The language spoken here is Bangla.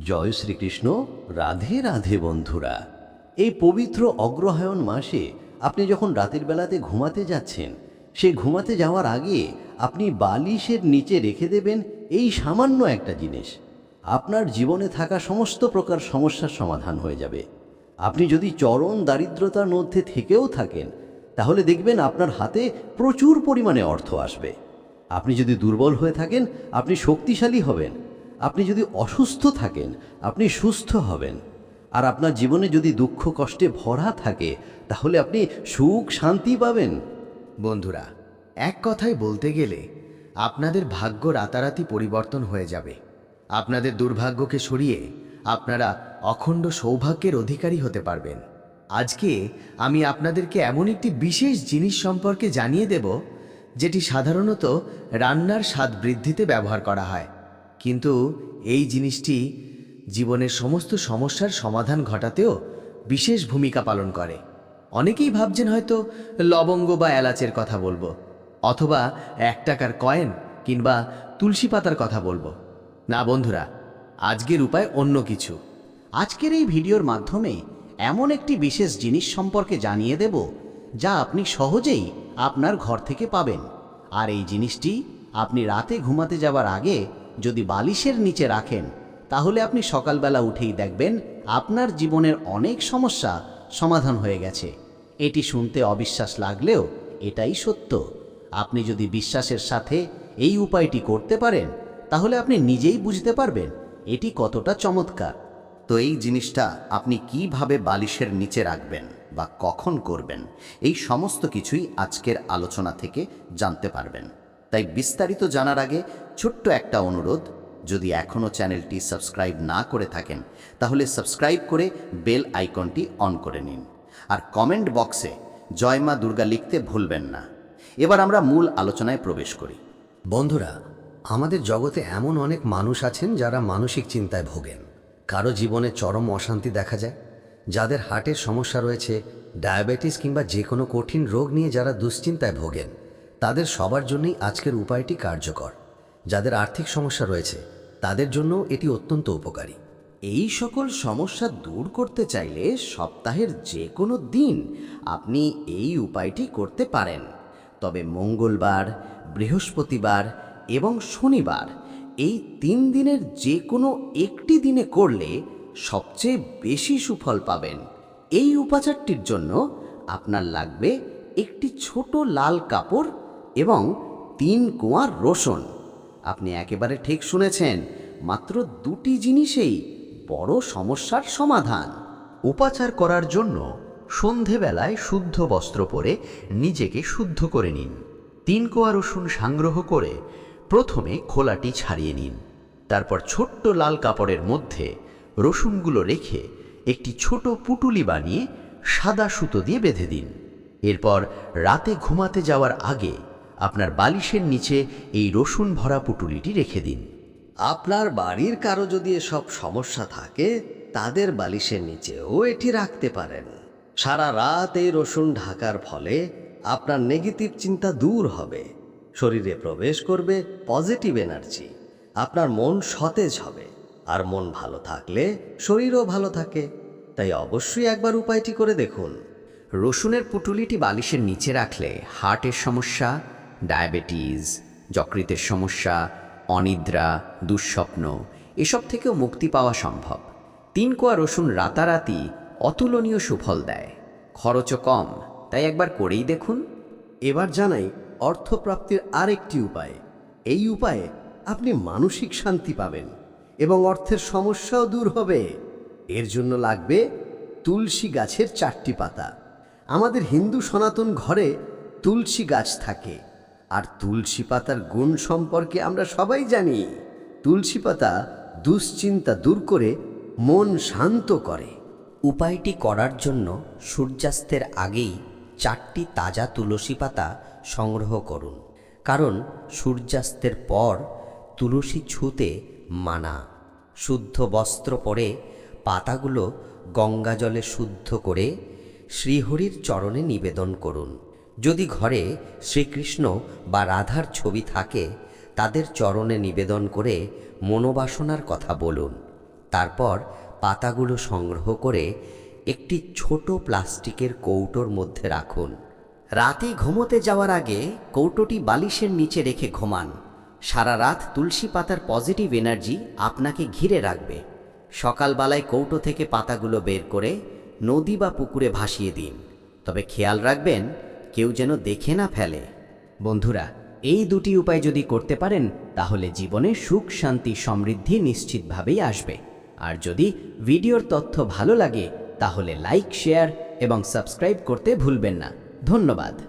জয় শ্রীকৃষ্ণ, রাধে রাধে বন্ধুরা। এই পবিত্র অগ্রহায়ণ মাসে আপনি যখন রাতের বেলাতে ঘুমাতে যাচ্ছেন, সে ঘুমাতে যাওয়ার আগে আপনি বালিশের নিচে রেখে দেবেন এই সামান্য একটা জিনিস। আপনার জীবনে থাকা সমস্ত প্রকার সমস্যার সমাধান হয়ে যাবে। আপনি যদি চরম দারিদ্রতার মধ্যে থেকেও থাকেন, তাহলে দেখবেন আপনার হাতে প্রচুর পরিমাণে অর্থ আসবে। আপনি যদি দুর্বল হয়ে থাকেন, আপনি শক্তিশালী হবেন। আপনি যদি অসুস্থ থাকেন, আপনি সুস্থ হবেন। আর আপনার জীবনে যদি দুঃখ, কষ্টে ভরা থাকে, তাহলে আপনি সুখ, শান্তি পাবেন। বন্ধুরা, এক কথায় বলতে গেলে, আপনাদের ভাগ্য রাতারাতি পরিবর্তন হয়ে যাবে। আপনাদের দুর্ভাগ্যকে সরিয়ে আপনারা অখণ্ড সৌভাগ্যের অধিকারী হতে পারবেন। আজকে আমি আপনাদেরকে এমন একটি বিশেষ জিনিস সম্পর্কে জানিয়ে দেব, যেটি সাধারণত রান্নার স্বাদ বৃদ্ধিতে ব্যবহার করা হয়। কিন্তু এই জিনিসটি জীবনের সমস্ত সমস্যার সমাধান ঘটাতেও বিশেষ ভূমিকা পালন করে। অনেকেই ভাবছেন হয়তো লবঙ্গ বা এলাচের কথা বলব, অথবা এক টাকার কয়েন কিংবা তুলসী পাতার কথা বলব। না বন্ধুরা, আজকের উপায় অন্য কিছু। আজকের এই ভিডিওর মাধ্যমে এমন একটি বিশেষ জিনিস সম্পর্কে জানিয়ে দেব, যা আপনি সহজেই আপনার ঘর থেকে পাবেন। আর এই জিনিসটি আপনি রাতে ঘুমাতে যাওয়ার আগে যদি বালিশের নিচে রাখেন, তাহলে আপনি সকালবেলা উঠেই দেখবেন আপনার জীবনের অনেক সমস্যা সমাধান হয়ে গেছে। এটি শুনতে অবিশ্বাস লাগলেও এটাই সত্য। আপনি যদি বিশ্বাসের সাথে এই উপায়টি করতে পারেন, তাহলে আপনি নিজেই বুঝতে পারবেন এটি কতটা চমৎকার। তো এই জিনিসটা আপনি কীভাবে বালিশের নিচে রাখবেন বা কখন করবেন, এই সমস্ত কিছুই আজকের আলোচনা থেকে জানতে পারবেন। তাই বিস্তারিত জানার আগে ছোট্ট একটা অনুরোধ, যদি এখনও চ্যানেলটি সাবস্ক্রাইব না করে থাকেন, তাহলে সাবস্ক্রাইব করে বেল আইকনটি অন করে নিন। আর কমেন্ট বক্সে জয় মা দুর্গা লিখতে ভুলবেন না। এবার আমরা মূল আলোচনায় প্রবেশ করি। বন্ধুরা, আমাদের জগতে এমন অনেক মানুষ আছেন যারা মানসিক চিন্তায় ভোগেন। কারও জীবনে চরম অশান্তি দেখা যায়, যাদের হার্টের সমস্যা রয়েছে, ডায়াবেটিস কিংবা যে কোনো কঠিন রোগ নিয়ে যারা দুশ্চিন্তায় ভোগেন, তাদের সবার জন্যই আজকের উপায়টি কার্যকর। যাদের আর্থিক সমস্যা রয়েছে, তাদের জন্য এটি অত্যন্ত উপকারী। এই সকল সমস্যা দূর করতে চাইলে সপ্তাহের যে কোনো দিন আপনি এই উপায়টি করতে পারেন। তবে মঙ্গলবার, বৃহস্পতিবার এবং শনিবার এই তিন দিনের যে কোনো একটি দিনে করলে সবচেয়ে বেশি সুফল পাবেন। এই উপাচারটির জন্য আপনার লাগবে একটি ছোট লাল কাপড় এবং তিন কোয়া রসুন। আপনি একেবারে ঠিক শুনেছেন, মাত্র দুটি জিনিসেই বড় সমস্যার সমাধান। উপাচার করার জন্য সন্ধেবেলায় শুদ্ধ বস্ত্র পরে নিজেকে শুদ্ধ করে নিন। তিন কোয়া রসুন সংগ্রহ করে প্রথমে খোলাটি ছাড়িয়ে নিন। তারপর ছোট্ট লাল কাপড়ের মধ্যে রসুনগুলো রেখে একটি ছোট পুটুলি বানিয়ে সাদা সুতো দিয়ে বেঁধে দিন। এরপর রাতে ঘুমাতে যাওয়ার আগে আপনার বালিশের নিচে এই রসুন ভরা পুটুলিটি রেখে দিন। আপনার বাড়ির কারও যদি এসব সমস্যা থাকে তাদের বালিশের নিচেও এটি রাখতে পারেন। সারা রাত এই রসুন ঢাকার ফলে আপনার নেগেটিভ চিন্তা দূর হবে। শরীরে প্রবেশ করবে পজিটিভ এনার্জি। আপনার মন সতেজ হবে। আর মন ভালো থাকলে শরীরও ভালো থাকে। তাই অবশ্যই একবার উপায়টি করে দেখুন। রসুনের পুটুলিটি বালিশের নিচে রাখলে হার্টের সমস্যা ডায়াবেটিস, যকৃতের সমস্যা, অনিদ্রা, দুঃস্বপ্ন, এসব থেকেও মুক্তি পাওয়া সম্ভব। তিন কোয়া রসুন রাতারাতি অতুলনীয় সুফল দেয়। খরচও কম, তাই একবার করেই দেখুন। এবার জানাই অর্থপ্রাপ্তির আরেকটি উপায়। এই উপায়ে আপনি মানসিক শান্তি পাবেন এবং অর্থের সমস্যাও দূর হবে। এর জন্য লাগবে তুলসী গাছের চারটি পাতা। আমাদের হিন্দু সনাতন ঘরে তুলসী গাছ থাকে। আর তুলসী পাতার গুণ সম্পর্কে আমরা সবাই জানি। তুলসী পাতা দুশ্চিন্তা দূর করে, মন শান্ত করে। উপায়টি করার জন্য সূর্যাস্তের আগেই চারটি তাজা তুলসী পাতা সংগ্রহ করুন। কারণ সূর্যাস্তের পর তুলসী ছুঁতে মানা। শুদ্ধ বস্ত্র পরে পাতাগুলো গঙ্গা জলে শুদ্ধ করে শ্রীহরির চরণে নিবেদন করুন। যদি ঘরে শ্রীকৃষ্ণ বা রাধার ছবি থাকে, তাদের চরণে নিবেদন করে মনোবাসনার কথা বলুন। তারপর পাতাগুলো সংগ্রহ করে একটি ছোট প্লাস্টিকের কৌটোর মধ্যে রাখুন। রাতে ঘুমোতে যাওয়ার আগে কৌটোটি বালিশের নিচে রেখে ঘুমান। সারা রাত তুলসী পাতার পজিটিভ এনার্জি আপনাকে ঘিরে রাখবে। সকালবেলায় কৌটো থেকে পাতাগুলো বের করে নদী বা পুকুরে ভাসিয়ে দিন। তবে খেয়াল রাখবেন কেউ যেন দেখে না ফেলে। বন্ধুরা, এই দুটি উপায় যদি করতে পারেন, তাহলে জীবনে সুখ, শান্তি, সমৃদ্ধি নিশ্চিতভাবেই আসবে। আর যদি ভিডিওর তথ্য ভালো লাগে, তাহলে লাইক, শেয়ার এবং সাবস্ক্রাইব করতে ভুলবেন না। ধন্যবাদ।